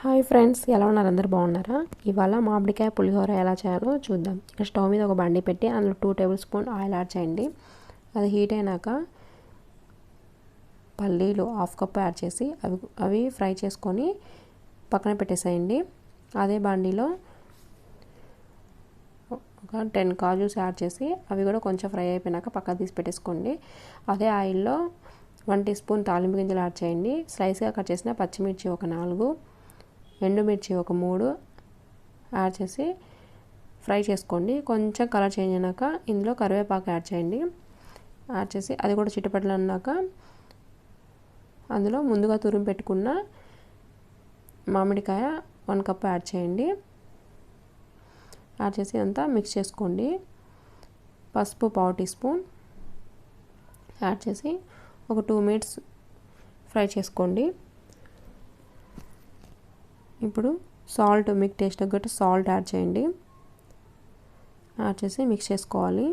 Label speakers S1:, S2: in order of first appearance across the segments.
S1: Hi friends ఎలా ఉన్నారు? అందరు బాగున్నారా? ఇవాళ మామిడికాయ పులిహోర ఎలా చేయాలో చూద్దాం. ఇక్కడ స్టవ్ మీద ఒక బండి పెట్టి అందులో two tablespoon oil add చేయండి. అది హీట్ అయినాక పల్లీలు హాఫ్ కప్ యాడ్ చేసి అవి అవి ఫ్రై చేసుకొని పక్కన పెట్టేసేయండి. అదే బండిలో ఒక టెన్ కాజూస్ యాడ్ చేసి అవి కూడా కొంచెం ఫ్రై అయిపోయినాక పక్కన తీసి పెట్టేసుకోండి. అదే ఆయిల్లో వన్ టీ స్పూన్ తాలింపు గింజలు యాడ్ చేయండి. స్లైస్గా కట్ చేసిన పచ్చిమిర్చి ఒక నాలుగు ఎండుమిర్చి ఒక మూడు యాడ్ చేసి ఫ్రై చేసుకోండి. కొంచెం కలర్ చేంజ్ అయినాక ఇందులో కరివేపాకు యాడ్ చేయండి. యాడ్ చేసి అది కూడా చిట్టపట్లు అన్నాక అందులో ముందుగా తురిమి పెట్టుకున్న మామిడికాయ వన్ కప్ యాడ్ చేయండి. యాడ్ చేసి అంతా మిక్స్ చేసుకోండి. పసుపు పావు టీ స్పూన్ యాడ్ చేసి ఒక టూ మినిట్స్ ఫ్రై చేసుకోండి. ఇప్పుడు సాల్ట్ మీకు టేస్ట్ తగ్గట్టు సాల్ట్ యాడ్ చేయండి. యాడ్ చేసి మిక్స్ చేసుకోవాలి.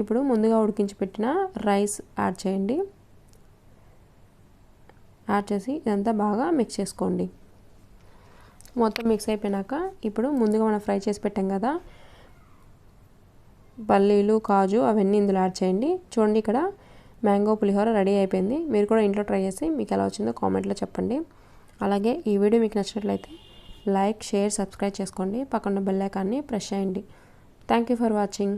S1: ఇప్పుడు ముందుగా ఉడికించి పెట్టిన రైస్ యాడ్ చేయండి. యాడ్ చేసి ఇదంతా బాగా మిక్స్ చేసుకోండి. మొత్తం మిక్స్ అయిపోయినాక ఇప్పుడు ముందుగా మనం ఫ్రై చేసి పెట్టాం కదా పల్లీలు కాజు అవన్నీ ఇందులో యాడ్ చేయండి. చూడండి ఇక్కడ మ్యాంగో పులిహోర రెడీ అయిపోయింది. మీరు కూడా ఇంట్లో ట్రై చేసి మీకు ఎలా వచ్చిందో కామెంట్లో చెప్పండి. అలాగే ఈ వీడియో మీకు నచ్చినట్లయితే లైక్ షేర్ సబ్స్క్రైబ్ చేసుకోండి. పక్కన బెల్ ఐకాన్ని ప్రెస్ చేయండి. Thank you for watching